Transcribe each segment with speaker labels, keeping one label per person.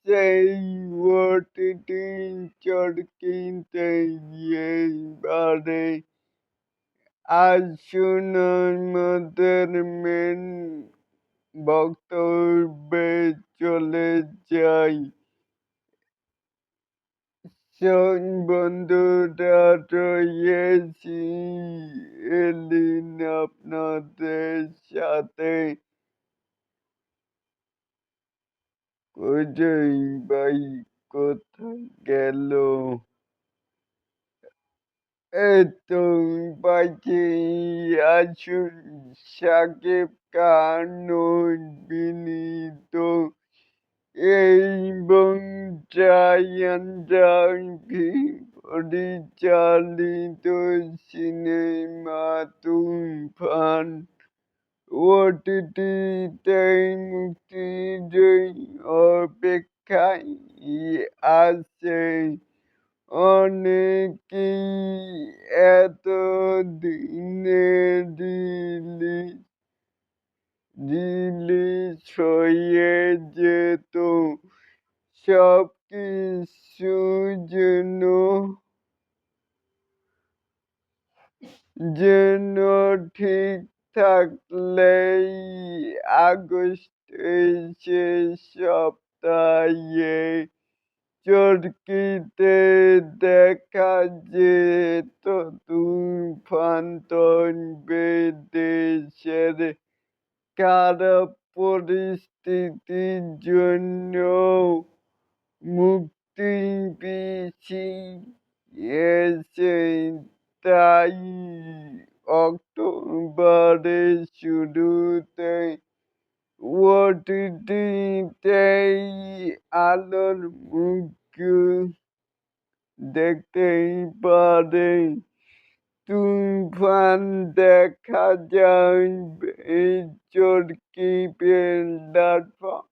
Speaker 1: সেই ওটিটি চরকিতে এবারে আসুন আমাদের মেন বক্তব্যে চলে যাই বন্ধুরা রয়েছি এলিন আপনাদের সাথে কোথায় ভাই, কোথায় গেল? এত পাখি আসুন সাকিব খান বিনীত এবং জায়ান্ডাঙ্গি পরিচালিত সিনেমা তুফান? ওটিটিতে মুক্তির অপেক্ষায় আছে। অনেকেই এত দিনে রিলিজ রিলিজ হয়ে যেত। সব কিছু যেন যেন ঠিক থাকলেই আগস্টের শেষ সপ্তাহে চরকিতে দেখা যেত তুফান তবে দেশের খারাপ পরিস্থিতির জন্য মুক্তি পিছিয়েছে তাই অক্টোবরের শুরুতে ওটিটিতেই আলোর মুখ দেখতেই পারে তুফান দেখা যায় চরকি প্ল্যাটফর্মে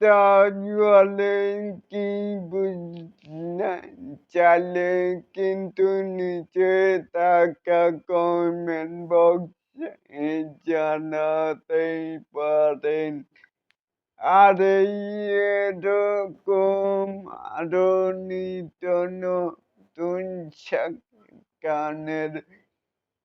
Speaker 1: তাহলে কি বুঝলেন চাইলে কিন্তু নিচে থাকা কমেন্ট বক্সে জানাতেই পারেন আর এরকম আরও নিত্য নতুন গানের